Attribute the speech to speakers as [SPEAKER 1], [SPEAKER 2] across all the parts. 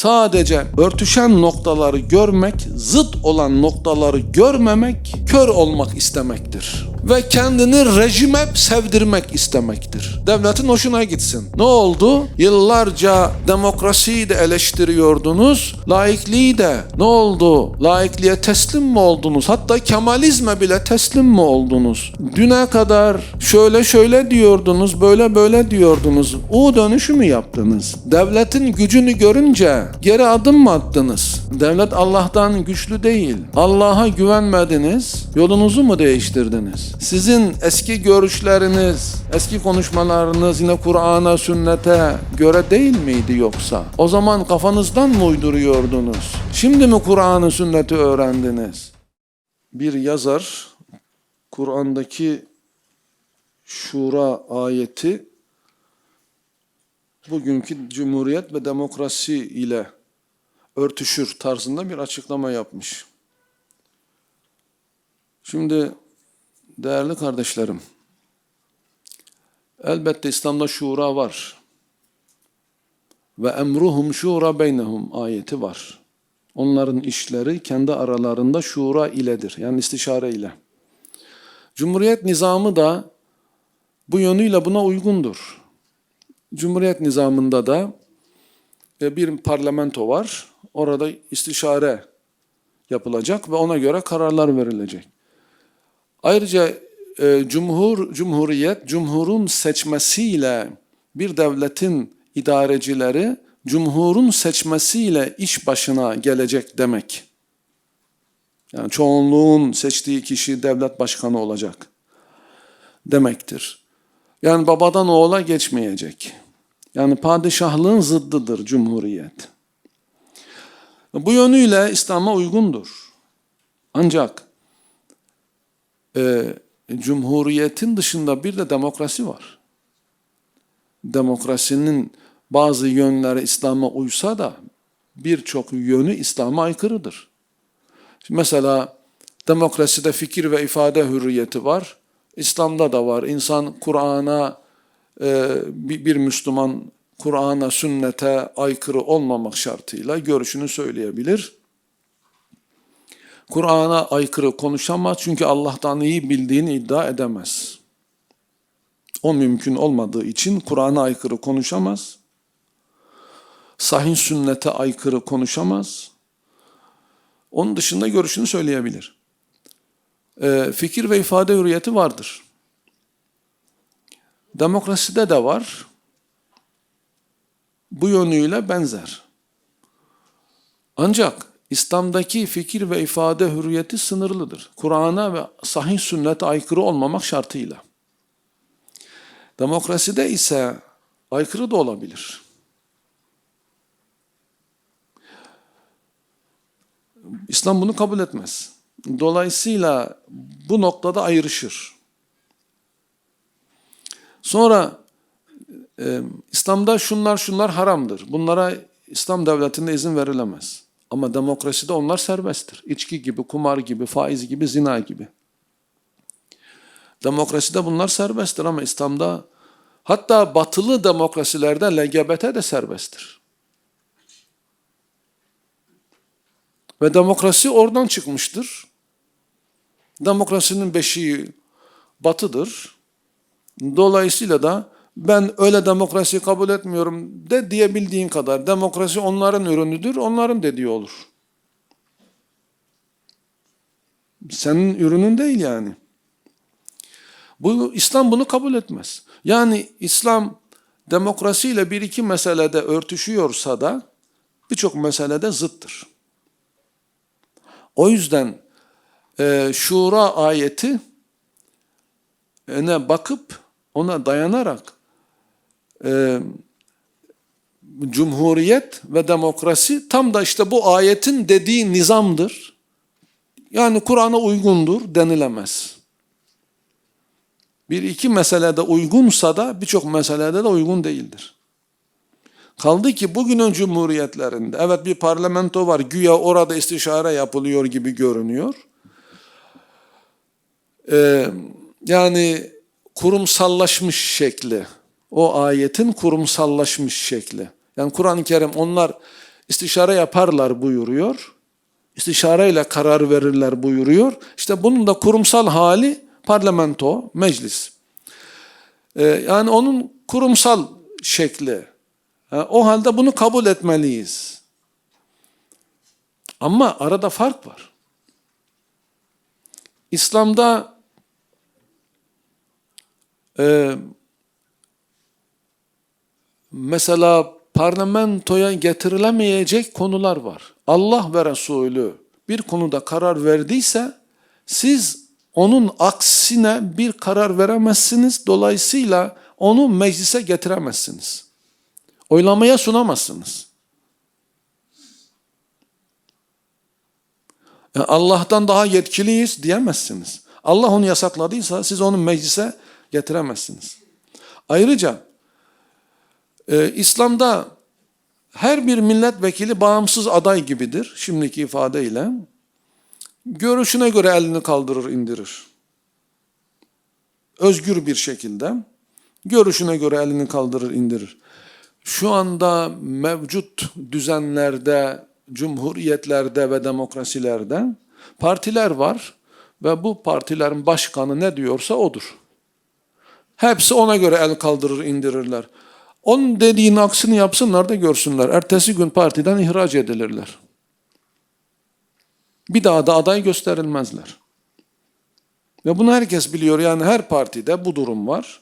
[SPEAKER 1] Sadece örtüşen noktaları görmek, zıt olan noktaları görmemek, kör olmak istemektir. Ve kendini rejime sevdirmek istemektir. Devletin hoşuna gitsin. Ne oldu? Yıllarca demokrasiyi de eleştiriyordunuz, laikliği de. Ne oldu? Laikliğe teslim mi oldunuz? Hatta Kemalizme bile teslim mi oldunuz? Düne kadar şöyle şöyle diyordunuz, böyle böyle diyordunuz. U dönüşü mü yaptınız? Devletin gücünü görünce geri adım mı attınız? Devlet Allah'tan güçlü değil. Allah'a güvenmediniz, yolunuzu mu değiştirdiniz? Sizin eski görüşleriniz, eski konuşmalarınız yine Kur'an'a, sünnete göre değil miydi yoksa? O zaman kafanızdan mı uyduruyordunuz? Şimdi mi Kur'an'ı, sünneti öğrendiniz? Bir yazar Kur'an'daki şura ayeti bugünkü cumhuriyet ve demokrasi ile örtüşür tarzında bir açıklama yapmış. Şimdi değerli kardeşlerim, elbette İslam'da şura var. Ve emruhum şura beynehum ayeti var. Onların işleri kendi aralarında şura iledir. Yani istişare ile. Cumhuriyet nizamı da bu yönüyle buna uygundur. Cumhuriyet nizamında da e, bir parlamento var. Orada istişare yapılacak ve ona göre kararlar verilecek. Ayrıca e, cumhur, cumhuriyet, cumhurun seçmesiyle bir devletin idarecileri cumhurun seçmesiyle iş başına gelecek demek. Yani çoğunluğun seçtiği kişi devlet başkanı olacak demektir. Yani babadan oğula geçmeyecek. Yani padişahlığın zıddıdır cumhuriyet. Bu yönüyle İslam'a uygundur. Ancak e, cumhuriyetin dışında bir de demokrasi var. Demokrasinin bazı yönleri İslam'a uysa da birçok yönü İslam'a aykırıdır. Mesela demokraside fikir ve ifade hürriyeti var. İslam'da da var. İnsan Kur'an'a e, bir, bir Müslüman Kur'an'a, sünnete aykırı olmamak şartıyla görüşünü söyleyebilir. Kur'an'a aykırı konuşamaz çünkü Allah'tan iyi bildiğini iddia edemez. O mümkün olmadığı için Kur'an'a aykırı konuşamaz. Sahih sünnete aykırı konuşamaz. Onun dışında görüşünü söyleyebilir. Ee, fikir ve ifade hürriyeti vardır. Demokraside de var. Bu yönüyle benzer. Ancak İslam'daki fikir ve ifade hürriyeti sınırlıdır. Kur'an'a ve sahih sünnete aykırı olmamak şartıyla. Demokraside ise aykırı da olabilir. İslam bunu kabul etmez. Dolayısıyla bu noktada ayrışır. Sonra e, İslam'da şunlar şunlar haramdır. Bunlara İslam devletinde izin verilemez. Ama demokraside onlar serbesttir. İçki gibi, kumar gibi, faiz gibi, zina gibi. Demokraside bunlar serbesttir ama İslam'da hatta batılı demokrasilerde LGBT de serbesttir. Ve demokrasi oradan çıkmıştır. Demokrasinin beşiği batıdır. Dolayısıyla da ben öyle demokrasiyi kabul etmiyorum de diyebildiğin kadar. Demokrasi onların ürünüdür, onların dediği olur. Senin ürünün değil yani. Bu İslam bunu kabul etmez. Yani İslam demokrasiyle bir iki meselede örtüşüyorsa da birçok meselede zıttır. O yüzden e, Şura ayeti ne bakıp ona dayanarak e, cumhuriyet ve demokrasi tam da işte bu ayetin dediği nizamdır. Yani Kur'an'a uygundur denilemez. Bir iki meselede uygunsa da birçok meselede de uygun değildir. Kaldı ki bugünün cumhuriyetlerinde evet bir parlamento var güya orada istişare yapılıyor gibi görünüyor. Ee, yani kurumsallaşmış şekli o ayetin kurumsallaşmış şekli. Yani Kur'an-ı Kerim onlar istişare yaparlar buyuruyor. İstişareyle karar verirler buyuruyor. İşte bunun da kurumsal hali parlamento, meclis. Ee, yani onun kurumsal şekli. O halde bunu kabul etmeliyiz. Ama arada fark var. İslam'da e, mesela parlamentoya getirilemeyecek konular var. Allah ve Resulü bir konuda karar verdiyse siz onun aksine bir karar veremezsiniz. Dolayısıyla onu meclise getiremezsiniz. Oylamaya sunamazsınız. Yani Allah'tan daha yetkiliyiz diyemezsiniz. Allah onu yasakladıysa siz onu meclise getiremezsiniz. Ayrıca e, İslam'da her bir milletvekili bağımsız aday gibidir şimdiki ifadeyle. Görüşüne göre elini kaldırır indirir. Özgür bir şekilde görüşüne göre elini kaldırır indirir. Şu anda mevcut düzenlerde, cumhuriyetlerde ve demokrasilerde partiler var ve bu partilerin başkanı ne diyorsa odur. Hepsi ona göre el kaldırır indirirler. Onun dediğinin aksini yapsınlar da görsünler. Ertesi gün partiden ihraç edilirler. Bir daha da aday gösterilmezler. Ve bunu herkes biliyor. Yani her partide bu durum var.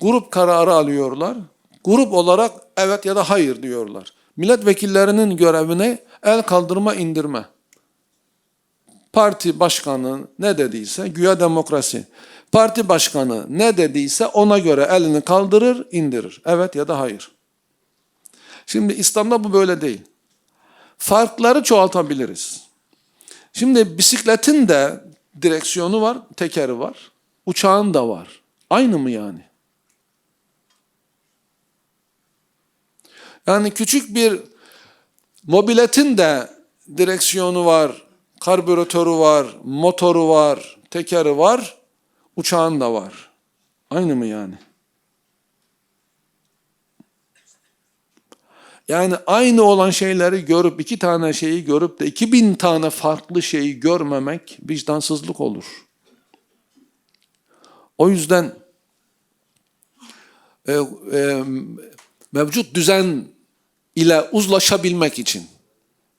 [SPEAKER 1] Grup kararı alıyorlar. Grup olarak evet ya da hayır diyorlar. Milletvekillerinin görevine el kaldırma indirme. Parti başkanı ne dediyse güya demokrasi. Parti başkanı ne dediyse ona göre elini kaldırır, indirir. Evet ya da hayır. Şimdi İslam'da bu böyle değil. Farkları çoğaltabiliriz. Şimdi bisikletin de direksiyonu var, tekeri var. Uçağın da var. Aynı mı yani? Yani küçük bir mobiletin de direksiyonu var, karbüratörü var, motoru var, tekeri var, uçağın da var. Aynı mı yani? Yani aynı olan şeyleri görüp iki tane şeyi görüp de iki bin tane farklı şeyi görmemek vicdansızlık olur. O yüzden e, e, mevcut düzen ile uzlaşabilmek için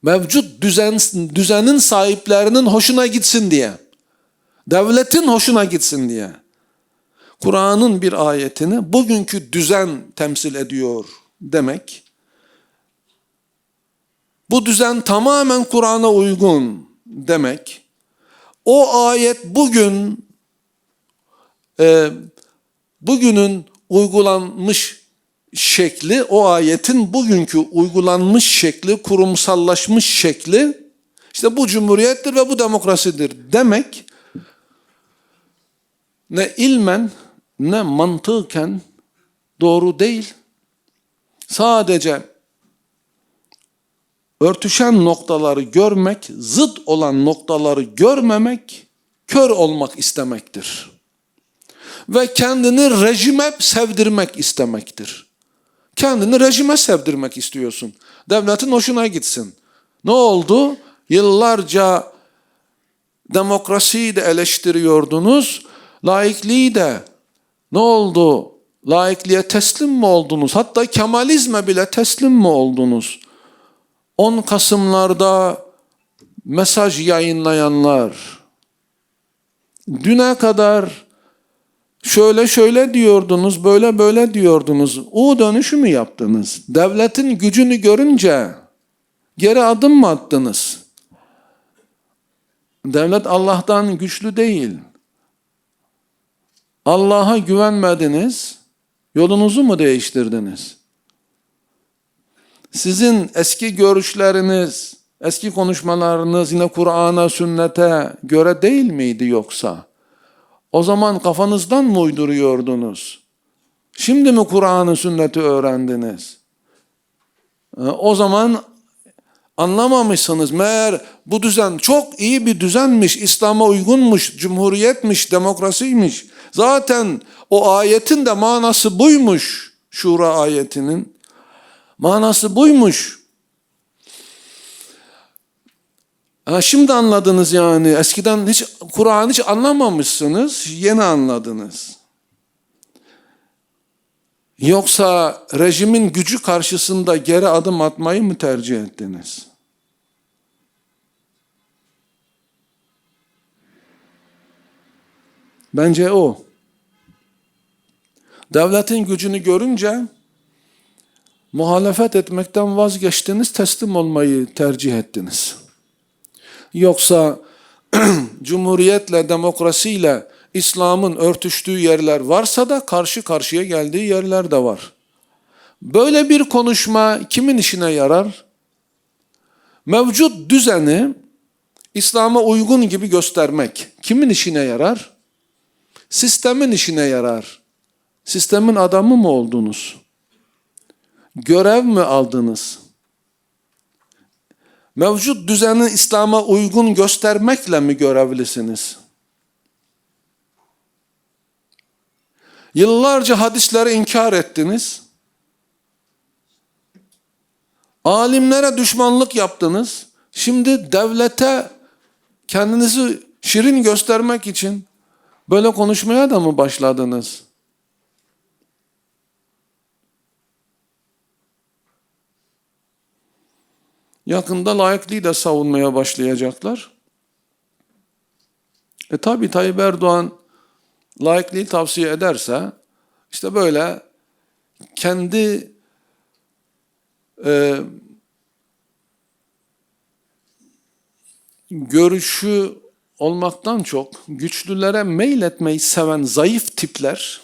[SPEAKER 1] mevcut düzen düzenin sahiplerinin hoşuna gitsin diye. Devletin hoşuna gitsin diye. Kur'an'ın bir ayetini bugünkü düzen temsil ediyor demek. Bu düzen tamamen Kur'an'a uygun demek. O ayet bugün e, bugünün uygulanmış şekli, o ayetin bugünkü uygulanmış şekli, kurumsallaşmış şekli, işte bu cumhuriyettir ve bu demokrasidir demek, ne ilmen ne mantıken doğru değil. Sadece örtüşen noktaları görmek, zıt olan noktaları görmemek, kör olmak istemektir. Ve kendini rejime sevdirmek istemektir. Kendini rejime sevdirmek istiyorsun. Devletin hoşuna gitsin. Ne oldu? Yıllarca demokrasiyi de eleştiriyordunuz, laikliği de. Ne oldu? Laikliğe teslim mi oldunuz? Hatta Kemalizme bile teslim mi oldunuz? 10 Kasımlarda mesaj yayınlayanlar, düne kadar şöyle şöyle diyordunuz, böyle böyle diyordunuz. O dönüşü mü yaptınız? Devletin gücünü görünce geri adım mı attınız? Devlet Allah'tan güçlü değil. Allah'a güvenmediniz, yolunuzu mu değiştirdiniz? Sizin eski görüşleriniz, eski konuşmalarınız yine Kur'an'a, sünnete göre değil miydi yoksa? O zaman kafanızdan mı uyduruyordunuz? Şimdi mi Kur'an'ı, sünneti öğrendiniz? O zaman anlamamışsınız. Meğer bu düzen çok iyi bir düzenmiş, İslam'a uygunmuş, cumhuriyetmiş, demokrasiymiş. Zaten o ayetin de manası buymuş. Şura ayetinin. Manası buymuş. Ha şimdi anladınız yani. Eskiden hiç Kur'an hiç anlamamışsınız. Yeni anladınız. Yoksa rejimin gücü karşısında geri adım atmayı mı tercih ettiniz? Bence o. Devletin gücünü görünce muhalefet etmekten vazgeçtiniz, teslim olmayı tercih ettiniz. Yoksa cumhuriyetle, demokrasiyle İslam'ın örtüştüğü yerler varsa da karşı karşıya geldiği yerler de var. Böyle bir konuşma kimin işine yarar? Mevcut düzeni İslam'a uygun gibi göstermek kimin işine yarar? Sistemin işine yarar. Sistemin adamı mı oldunuz? Görev mi aldınız? Mevcut düzeni İslam'a uygun göstermekle mi görevlisiniz? Yıllarca hadisleri inkar ettiniz. Alimlere düşmanlık yaptınız. Şimdi devlete kendinizi şirin göstermek için böyle konuşmaya da mı başladınız? Yakında layıklığı da savunmaya başlayacaklar. E tabi Tayyip Erdoğan layıklığı tavsiye ederse işte böyle kendi e, görüşü olmaktan çok güçlülere meyletmeyi seven zayıf tipler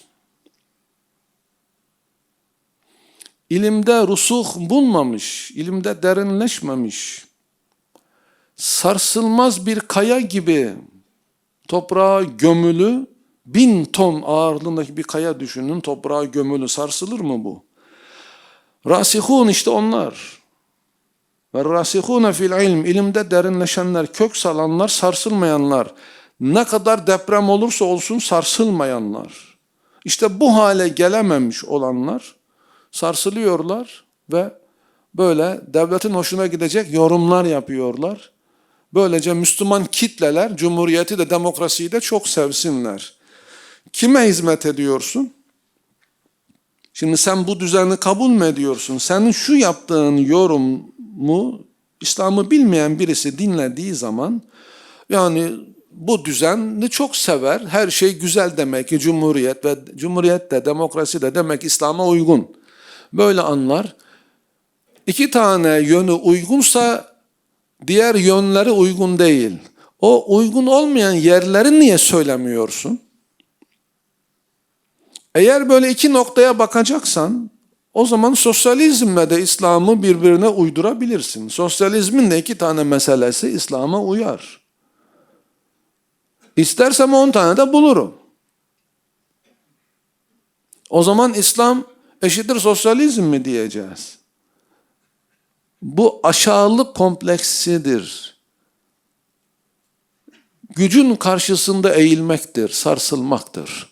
[SPEAKER 1] ilimde rusuh bulmamış, ilimde derinleşmemiş, sarsılmaz bir kaya gibi toprağa gömülü, bin ton ağırlığındaki bir kaya düşünün, toprağa gömülü sarsılır mı bu? Rasihun işte onlar. Ve rasihune fil ilm, ilimde derinleşenler, kök salanlar, sarsılmayanlar. Ne kadar deprem olursa olsun sarsılmayanlar. İşte bu hale gelememiş olanlar, sarsılıyorlar ve böyle devletin hoşuna gidecek yorumlar yapıyorlar. Böylece Müslüman kitleler cumhuriyeti de demokrasiyi de çok sevsinler. Kime hizmet ediyorsun? Şimdi sen bu düzeni kabul mü ediyorsun? Senin şu yaptığın yorumu İslam'ı bilmeyen birisi dinlediği zaman yani bu düzeni çok sever. Her şey güzel demek ki cumhuriyet ve cumhuriyet de demokrasi de demek İslam'a uygun. Böyle anlar. İki tane yönü uygunsa diğer yönleri uygun değil. O uygun olmayan yerleri niye söylemiyorsun? Eğer böyle iki noktaya bakacaksan o zaman sosyalizmle de İslam'ı birbirine uydurabilirsin. Sosyalizmin de iki tane meselesi İslam'a uyar. İstersem on tane de bulurum. O zaman İslam eşittir sosyalizm mi diyeceğiz? Bu aşağılık kompleksidir. Gücün karşısında eğilmektir, sarsılmaktır.